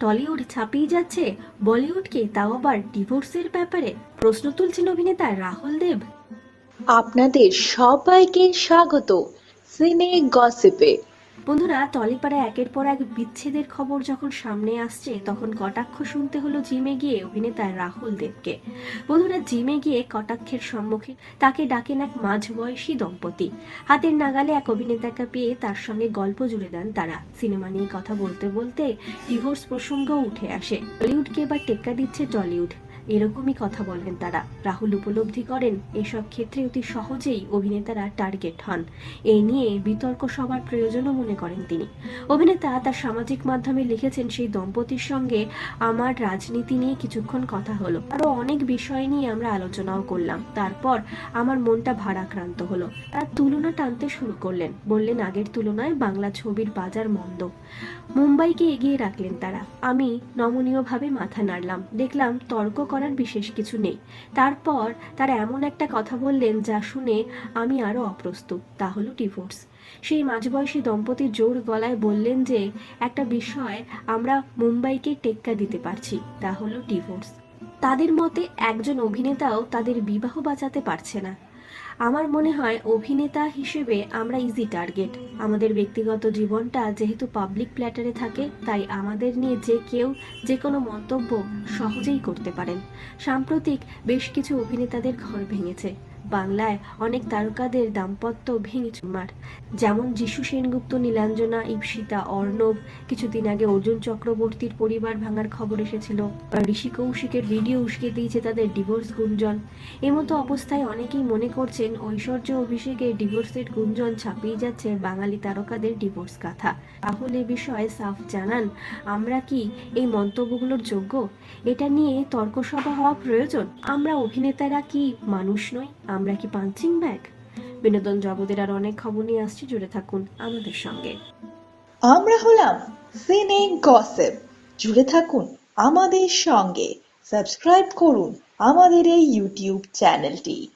Tollywood ছাপিয়ে যাচ্ছে বলিউডকে, তাও আবার ডিভোর্সের ব্যাপারে প্রশ্ন তুলছেন অভিনেতা রাহুল দেব। আপনাদের সবাইকে স্বাগত। সিনে গসিপে। বন্ধুরা টলিপাড়া একের পর এক বিচ্ছেদের খবর যখন সামনে আসছে, তখন কটাক্ষ শুনতে হলো জিমে গিয়ে অভিনেতা রাহুল দেবকে। বন্ধুরা, জিমে গিয়ে কটাক্ষের সম্মুখে তাকে ডাকেন এক মাঝবয়সী দম্পতি। হাতের নাগালে এক অভিনেতাকে পেয়ে তার সঙ্গে গল্প জুড়ে দেন তারা। সিনেমা নিয়ে কথা বলতে বলতে ডিভোর্স প্রসঙ্গও উঠে আসে। বলিউডকে এবার টেক্কা দিচ্ছে টলিউড। এরকমই কথা বলেন তারা। রাহুল উপলব্ধি করেন, এসব ক্ষেত্রে অতি সহজেই অভিনেতারা টার্গেট হন। এই নিয়ে বিতর্ক সবার প্রয়োজনও মনে করেন তিনি। অভিনেতা তার সামাজিক মাধ্যমে লিখেছেন, সেই দম্পতির সঙ্গে আমার রাজনীতি নিয়ে কিছুক্ষণ কথা হলো। আরও অনেক বিষয় নিয়ে আমরা আলোচনাও করলাম। তারপর আমার মনটা ভারাক্রান্ত হলো। তার তুলনা টানতে শুরু করলেন। বললেন, আগের তুলনায় বাংলা ছবির বাজার মন্দ। মুম্বাইকে এগিয়ে রাখলেন তারা। আমি নমনীয়ভাবে মাথা নাড়লাম। দেখলাম তর্ক করার বিশেষ কিছু নেই। তারপর তারা এমন একটা কথা বললেন যা শুনে আমি আরও অপ্রস্তুত। তা হলো ডিভোর্স সেই মাঝবয়সী দম্পতি জোর গলায় বললেন যে, একটা বিষয় আমরা মুম্বাইকে টেক্কা দিতে পারছি, তা হলো ডিভোর্স তাদের মতে একজন অভিনেতাও তাদের বিবাহ বাঁচাতে পারছে না। আমার মনে হয় অভিনেতা হিসেবে আমরা ইজি টার্গেট আমাদের ব্যক্তিগত জীবনটা যেহেতু পাবলিক প্ল্যাটারে থাকে, তাই আমাদের নিয়ে যে কেউ যে কোনো মন্তব্য সহজেই করতে পারেন। সাম্প্রতিক বেশ কিছু অভিনেতাদের ঘর ভেঙেছে। বাংলায় অনেক তারকাদের দাম্পত্য ভেঙে চুরমার। যেমন যিশু সেনগুপ্ত, নীলাঞ্জনা, ইপসিতা, অর্ণব। কিছুদিন আগে অর্জুন চক্রবর্তীর পরিবার ভাঙার খবর এসেছিল। ঋষি কৌশিকের ভিডিও উস্কে দিয়েছে তাদের ডিভোর্স গুঞ্জন। এমতো অবস্থায় অনেকেই মনে করছেন, ঐশ্বর্য অভিষেকের ডিভোর্সের গুঞ্জন ছাপিয়ে যাচ্ছে বাঙালি তারকাদের ডিভোর্স কথা রাহুল এ বিষয়ে সাফ জানান, আমরা কি এই মন্তব্যগুলোর যোগ্য? এটা নিয়ে তর্কসভা হওয়া প্রয়োজন? আমরা অভিনেতারা কি মানুষ নই? আমরা কি পাঞ্চিং ব্যাগ? বিনোদন জগতের আর অনেক খবর নিয়ে আসছি, জুড়ে থাকুন আমাদের সঙ্গে। আমরা হলাম সিনে গসিপ। জুড়ে থাকুন আমাদের সঙ্গে। সাবস্ক্রাইব করুন আমাদের এই ইউটিউব চ্যানেলটি।